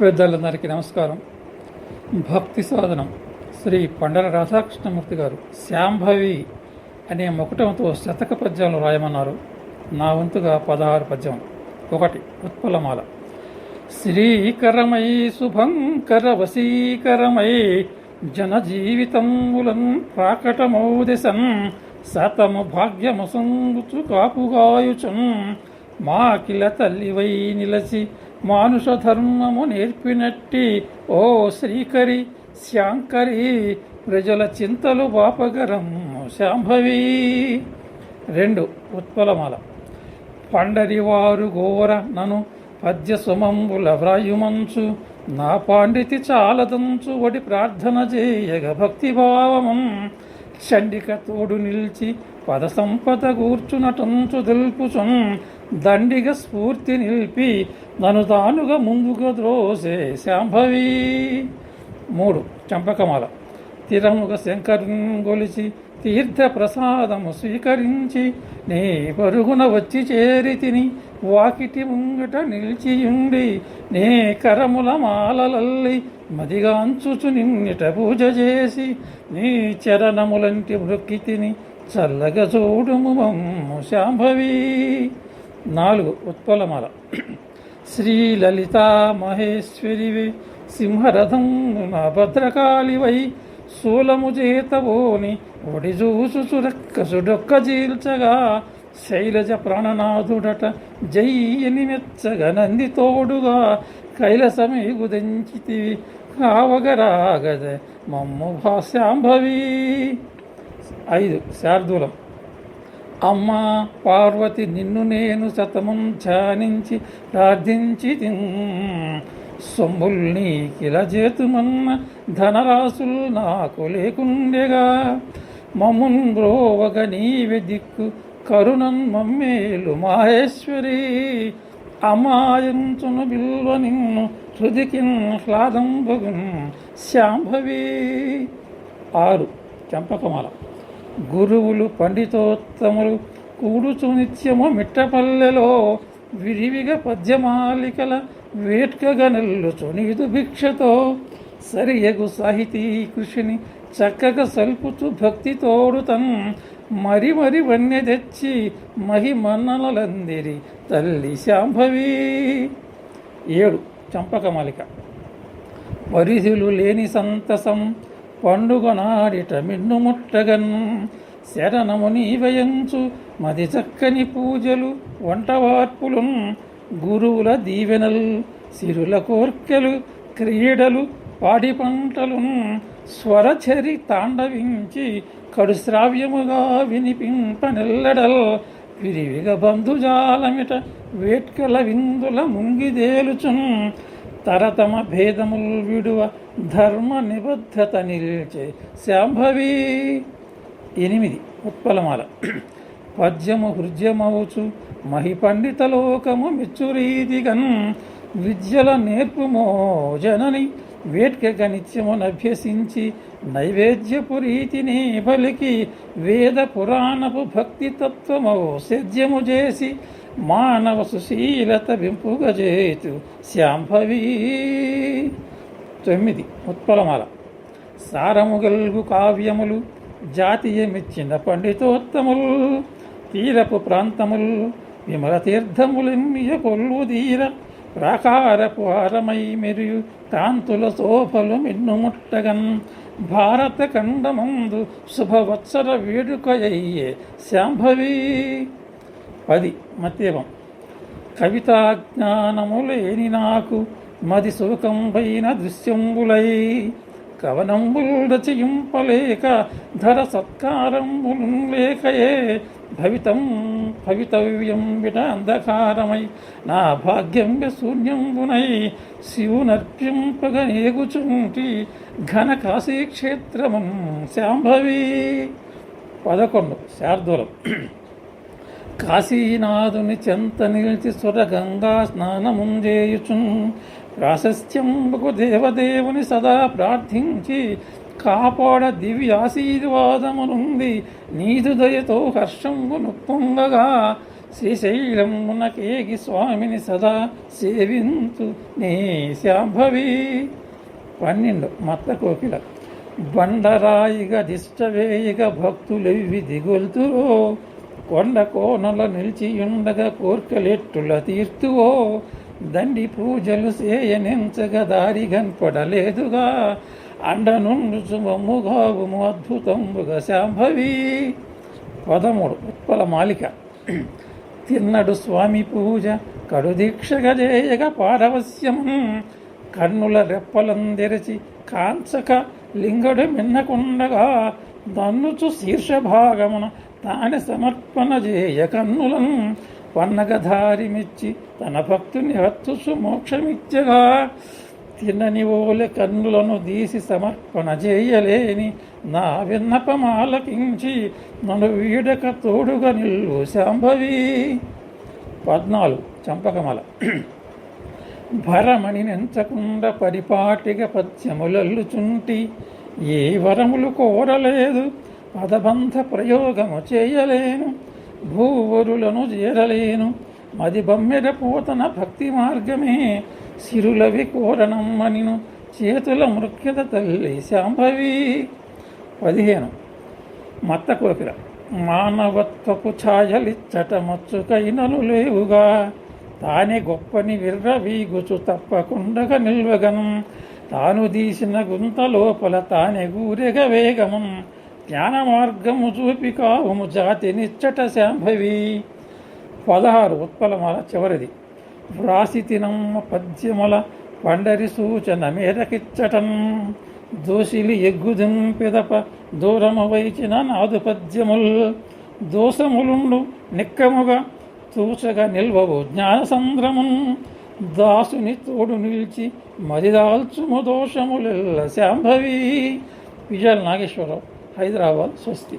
పెద్దలందరికీ నమస్కారం. భక్తి సాధనం శ్రీ పండర రాధాకృష్ణమూర్తి గారు శాంభవి అనే ముకుటంతో శతక పద్యాలు రాయమన్నారు. నా వంతుగా పదహారు పద్యం. ఒకటి ఉత్పలమాల. శ్రీకరమై శుభంకర వశీకరమై జనజీవితములన్ ప్రాకటమౌదిశన్ శతము భాగ్యము సంగుచు మా మాకిల తల్లివై నిలచి మానుష ధర్మము నేర్పినట్టి ఓ శ్రీకరి శాంకరి ప్రజల చింతలు బాపగరం శాంభవి. రెండు ఉత్పలమాల. పండరివారు గోవర నను పద్య సుమంబుల వ్రాయుమంచు నా పాండితి చాలదంచు వడి ప్రార్థన చేయగ భక్తిభావమం. చండిక తోడు నిలిచి పద సంపద కూర్చునటంచు తెలుపుచున్ దండిగ స్ఫూర్తి నిలిపి నను తానుగా ముందుగా ద్రోసే శాంభవి. మూడు చంపకమాల. తిరముగ శంకరున్ గొలిచి తీర్థ ప్రసాదము స్వీకరించి నీ పరుగున వచ్చి చేరి తిని వాకిటి ముంగట నిలిచియుండి నే కరముల మాలలల్లి మదిగాంచుచు నిన్నిట పూజ చేసి నీ చరణములంటి మృక్కి తిని చల్లగా చూడుము మమ్ము శాంభవి. నాలుగు ఉత్పలమాల. శ్రీ లలితా మహేశ్వరివి సింహరథం భద్రకాళివై శూలము చేతబోని ఒడిజూసుచు రెక్కసుడొక్క చీల్చగా శైలజ ప్రాణనాథుడట జయ్యని మెచ్చగ నంది తోడుగా కైలసమే గుదంచితివి కావగరాగద మమ్ము భాష్యాంభవీ ఐదు శార్దూలం. అమ్మా పార్వతి నిన్ను నేను శతమం ధ్యానించి ప్రార్థించి సొమ్ముల్ని కిల చేతుమన్న ధనరాశులు నాకు లేకుండెగా. మమ్మున్ రోవగ నీవె దిక్కు కరుణన్ మమ్మేలు మాహేశ్వరి. అమాయంచును బిల్వ నిన్ను హృదికిన్ హ్లాదంబగున్ శాంభవి. ఆరు చంపకమాల. గురువులు పండితోత్తములు కూడుచు నిత్యము మిట్టపల్లెలో విరివిగా పద్యమాలికల వేట్కగా నెల్లుచు నీదు భిక్షతో సరియగు సాహితీ కృషిని చక్కగా సల్పుచు భక్తితోడు తన్ మరి మరి వన్య తెచ్చి మహిమన్నలందిరి తల్లి శాంభవి. ఏడు చంపకమలిక. పరిధులు లేని సంతసం పండుగ నాడిట మిన్నుముట్టగన్ శరణము నీవయంచు మది చక్కని పూజలు వంటవార్పులు గురువుల దీవెనలు సిరుల కోర్కెలు క్రీడలు పాడి పంటలు స్వరచరి తాండవించి కడుశ్రావ్యముగా వినిపింపనెల్లడల్. విరివిగ బంధుజాలమిట వేట్కల విందుల ముంగిదేలుచున్. తరతమ భేదముల్ విడువ ధర్మ నిబద్ధత నిలిచే శాంభవి. ఎనిమిది ఉత్పలమాల. పద్యము హృద్యమవుచు మహి పండిత లోకము మిచ్చురీదిగన్ విద్యల నేర్పుమో జనని వేట్కెగ నిత్యమునభ్యసించి నైవేద్యపు రీతిని పలికి వేద పురాణపు భక్తి తత్వము సేద్యము చేసి మానవ సుశీలత వింపుగజేతు శాంభవి తొమ్మిది ఉత్పలమాల. సారముగల్గు కావ్యములు జాతీయమిచ్చిన పండితోత్తములు తీరపు ప్రాంతములు విమల తీర్థములెన్నియ కొల్లు తీర ప్రాకారపు హారమై మెరియు కాంతుల శోభలు మిన్నుముట్టగన్ భారత ఖండమందు శుభవత్సర వేడుకయ్యే శాంభవీ పది మత్యవం. కవితాజ్ఞానము లేని నాకు మది శోకంపైన దృశ్యంబులై కవనంబుల్ రచయింపలేక ధర సత్కారంబులు లేకయే భవితం భవితవ్యం విట అంధకారమై నా భాగ్యం శూన్యంబునై శివునర్పింపగ నేగుచుంటి ఘన కాశీక్షేత్రమం శాంభవి. పదకొండు శార్దూలం. కాశీనాథుని చెంత నిలిచి స్వర గంగా స్నానముంజేయుచున్ ప్రాశస్త్యంబకు దేవదేవుని సదా ప్రార్థించి కాపాడ దివ్యాశీర్వాదమునుంది. నీదు దయతో హర్షంబు నొప్పొంగగా శ్రీశైలమునకేగి స్వామిని సదా సేవింతు నీ శాంభవి. పన్నెండు మత్త కోకిల బండరాయిగా దిష్టవేయిగ భక్తులెవ్వి దిగొల్తురో. కొండ కోనల నిలిచియుండగా కోర్కలెట్టుల తీర్తువో దండి పూజలు సేయనించగ దారి కనపడలేదుగా అండనుండు నుండు సుమముగాగుము అద్భుతముగా శాంభవి. పదమూడు ఉత్పల మాలిక. తిన్నడు స్వామి పూజ కడుదీక్షగా చేయగ పారవస్యము కన్నుల రెప్పలందెరచి కాంచక లింగడు మిన్నకుండగా దన్నుచు శీర్షభాగమున తాని సమర్పణ చేయ కన్నులను వన్నగధారిమిచ్చి తన భక్తుని హత్తుసు మోక్షమిచ్చగా తిన్నని ఓలె కన్నులను తీసి సమర్పణ చేయలేని నా విన్నపమాలకించి నన్ను వీడక తోడుగా నిల్లు శాంభవి. పద్నాలుగు చంపకమల. భరమణి నెంచకుండా పరిపాటిగా పద్యములల్లుచుంటి ఏ వరములు కోరలేదు. పదబంధ ప్రయోగము చేయలేను భూవరులను చేరలేను మది బమ్మెడ పోతన భక్తి మార్గమే సిరులవి కోరణమ్మనిను చేతుల మృక్యత తల్లి శాంభవి. పదిహేను. మత్త కోకిల మానవత్వపు ఛాయలిచ్చట మచ్చుకైనను లేవుగా తానే గొప్పని విర్రవీగుచు తప్పకుండగా నిల్వగనం తాను తీసిన గుంత లోపల తానే గూరెగ వేగమం జ్ఞాన మార్గము చూపి కావము జాతి నిచ్చట శాంభవి. పదహారు ఉత్పలమల చివరిది. వ్రాసి తినమ్మ పద్యముల పండరి సూచన మేరకిచ్చటం దోషిలి ఎగ్గుదిం పిదప దూరము వైచిన నాదు పద్యముల్. దోషములుండు నిక్కముగా తూచగా నిల్వవు జ్ఞానసంద్రమున్. దాసుని తోడు నిలిచి మరిదాల్చుము దోషములెల్ల శాంభవి. విజయాల నాగేశ్వరరావు. హైదరాబాద్ స్వస్తి.